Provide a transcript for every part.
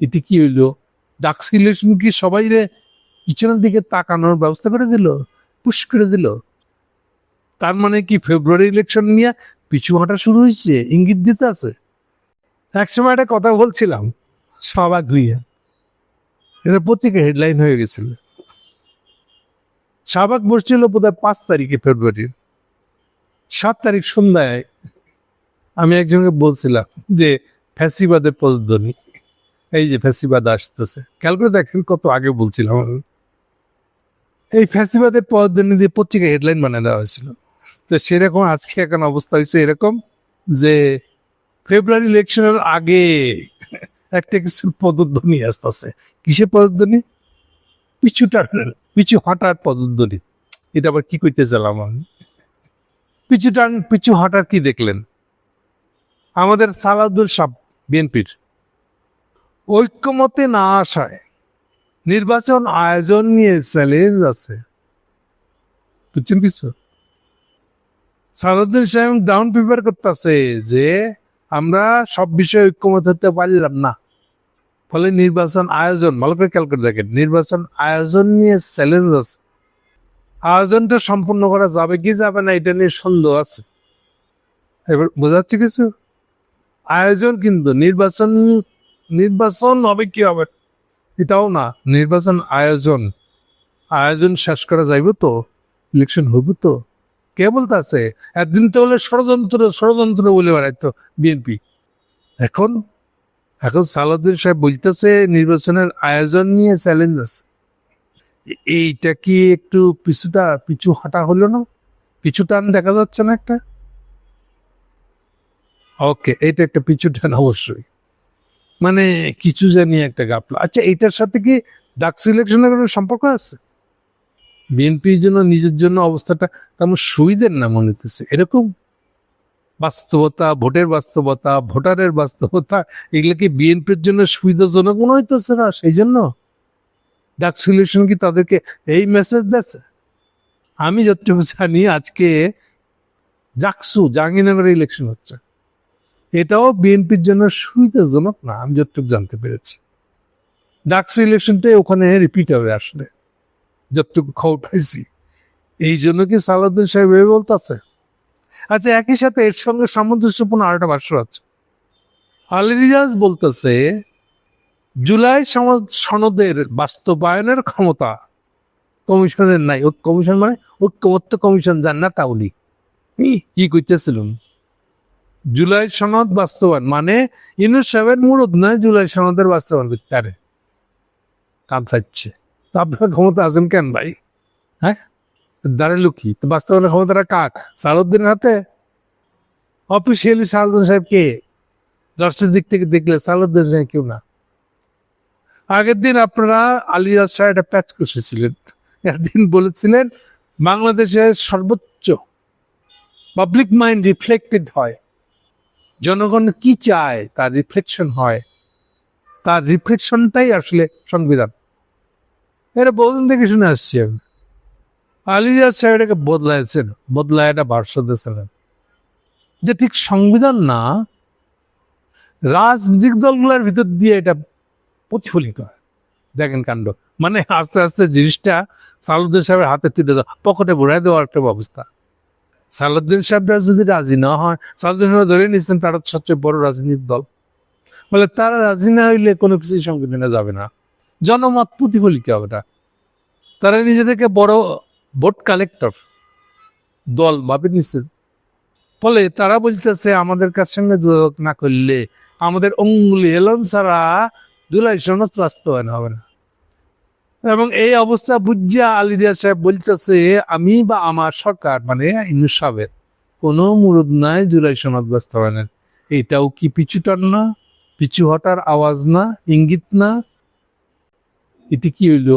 এটি কি হইল? ডাক্স ইলেকশন কি সবাই রে পিছনের দিকে তাকানোর ব্যবস্থা করে দিল? পুশ করে দিল? তার মানে কি ফেব্রুয়ারি ইলেকশন নিয়ে পিছু হাঁটা শুরু হয়েছে? ইঙ্গিত দিতে আছে? একসময় একটা কথা বলছিলাম সবাক দুইয়া এটা পত্রিকা হেডলাইন হয়ে গেছিল। শাহবাগ বসছিল বোধহয় পাঁচ তারিখে ফেব্রুয়ারির সাত তারিখ সন্ধ্যায় আমি একজনকে বলছিলাম যে ফ্যাসিবাদের পদধ্বনি। এই যে ফ্যাসিবাদ আসতেছে। খেয়াল করে দেখেন কত আগে বলছিলাম। এই ফ্যাসিবাদের পদধ্বনি দিয়ে পত্রিকা হেডলাইন বানিয়ে দেওয়া হয়েছিল। তো সেরকম আজকে এখন অবস্থা হয়েছে এরকম যে ফেব্রুয়ারি ইলেকশনের আগে একটা কিছু পদধ্বনি আসতেছে। কিসের পদধ্বনি? পিছু টানার, পিছু হঠাৎ পদধ্বনি। এটা আবার কি করতে চালাম আমি? পিছু টান, পিছু হঠাৎ কি দেখলেন? আমাদের সালাউদ্দিন সাহ বিএনপির। ঐক্যমতে না আসায় নির্বাচন আয়োজন নিয়ে চ্যালেঞ্জ আছে। বুঝছেন কিছু? সালাউদ্দিন সাহেব ডাউন প্রিপেয়ার করতেছে যে আমরা সব বিষয়ে ঐক্যমত হতে পারলাম না। ফলে নির্বাচন আয়োজন, ভালো করে খেয়াল করে দেখেন, নির্বাচন আয়োজন নিয়ে চ্যালেঞ্জ আছে। আয়োজনটা সম্পূর্ণ করা যাবে কি যাবে না এটা নিয়ে সন্দেহ আছে। এবার বোঝাচ্ছে কিছু? আয়োজন কিন্তু নির্বাচন নির্বাচন হবে কি হবে এটাও না, নির্বাচন আয়োজন। আয়োজন শেষ করা যাইব তো? ইলেকশন হইব তো? কে বলতে আছে একদিন তো হলে ষড়যন্ত্র ষড়যন্ত্র বলে বেড়াইতো বিএনপি। এখন এখন সালাউদ্দিন সাহেব বলতেছে, নির্বাচনের আয়োজন নিয়ে চ্যালেঞ্জ আছে। এইটা কি একটু পিছুটা, পিছু হাঁটা হলো না? পিছু টান দেখা যাচ্ছে না একটা? ওকে এটা একটা পিছু টান অবশ্যই। মানে কিছু জানি একটা গাপলা আচ্ছা এটার সাথে কি ডাকস ইলেকশনের কোনো সম্পর্ক আছে? বিএনপির জন্য, নিজের জন্য অবস্থাটা তেমন সুবিধের না মনে হতেছে এরকম বাস্তবতা, ভোটের বাস্তবতা, ভোটারের বাস্তবতা, এগুলো কি বিএনপির জন্য সুবিধাজনক মনে হইতেছে না? সেই জন্য ডাক সিলেকশন কি তাদেরকে এই মেসেজ দিচ্ছে আমি যতটুকু জানি, আজকে জাকসু জাহাঙ্গীরনগরে ইলেকশন হচ্ছে। এটাও বিএনপির জন্য সুবিধাজনক না, আমি যতটুকু জানতে পেরেছি। ডাকসু ইলেকশনটাই ওখানে রিপিট হবে আসলে, যতটুকু খবর পাইছি। এই জন্য কি সালাউদ্দিন সাহেব এই বলতেছে আচ্ছা একই সাথে এর সঙ্গে সামঞ্জস্যপূর্ণ আরেকটা ভাষ্য আছে। আলী রিয়াজ বলতেছে, জুলাই সনদের বাস্তবায়নের ক্ষমতা কমিশনের নাই কমিশন মানে ঐক্যমত্য কমিশন যান না তাউলি কি কইতেছিলাম জুলাই সনদ বাস্তবায়ন। মানে ইউনুস সাহেবের মুরদ নয়, জুলাই সনদের বাস্তবায়ন করতে পারে কাম তো ক্ষমতা আছেন কেন ভাই? হ্যাঁ? দাঁড়াল কি তো বাস্তবায়নের ক্ষমতাটা কাক সালুদ্দিনের হাতে? অফিসিয়ালি সালুদ্দিন সাহেব কে? রাষ্ট্রের দিক থেকে দেখলে সালুদ্দিন সাহেব কেউ না। আগের দিন আপনারা আলিরাজ সাহেব একটা প্যাচ কষেছিলেন। একদিন বলেছিলেন, বাংলাদেশের সর্বোচ্চ পাবলিক মাইন্ড রিফ্লেক্টেড হয়। জনগণ কি চায়, তার রিফ্লেকশন হয়। তার রিফ্লেকশনটাই আসলে সংবিধান। এটা বহুদিন থেকে শুনে আসছি আমি। আলিরাজ সাহেব এটাকে বদলাইছেন বদলায় এটা ভাষ্য যে ঠিক সংবিধান না, রাজনৈতিক দলগুলোর ভিতর দিয়ে এটা প্রতিফলিত হয়। দেখেন কাণ্ড। মানে আস্তে আস্তে জিনিসটা সালুদ্দিন সাহেবের হাতে তুলে দেওয়া, পকেটে ভরাই দেওয়ার একটা ব্যবস্থা। সালুদ্দিন সাহেবরা যদি রাজি না হয় সালুদ্দিন সাহেব ধরে নিচ্ছেন তারা সবচেয়ে বড় রাজনীতির দল। বলে তারা রাজি না হইলে কোনো কিছু সংবিধানে যাবে না। জনমত প্রতিফলিত হবে না। তারা নিজেদেরকে বড় ভোট কালেক্টর দল ভাবে নিচ্ছে ফলে তারা বলতেছে, আমাদের কাছ সঙ্গে যোগাযোগ না করলে আমাদের অঙ্গুলি এলন ছাড়া জুলাই সনদ বাস্তবায়ন হবে না। এবং এই অবস্থা বুঝিয়া আলিরিয়া সাহেব বলতেছে, আমি বা আমার সরকার মানে ইনুস সাহেবের কোনো মুরুদ নাই জুলাই সনদ বাস্তবায়নের। এটাও কি পিছু টান না, পিছু হটার আওয়াজ না, ইঙ্গিত না? এটি কি হইল?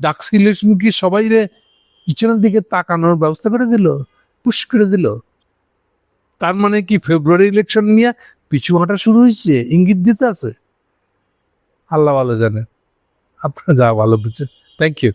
ডাক্স ইলেকশন কি সবাই রে পিছনের দিকে তাকানোর ব্যবস্থা করে দিল, পুশ করে দিল? তার মানে কি ফেব্রুয়ারি ইলেকশন নিয়ে পিছু হাঁটা শুরু হয়েছে, ইঙ্গিত দিতে আছে? আল্লাহ ভালো জানে। আপনারা যা ভালো বুঝছেন। Thank you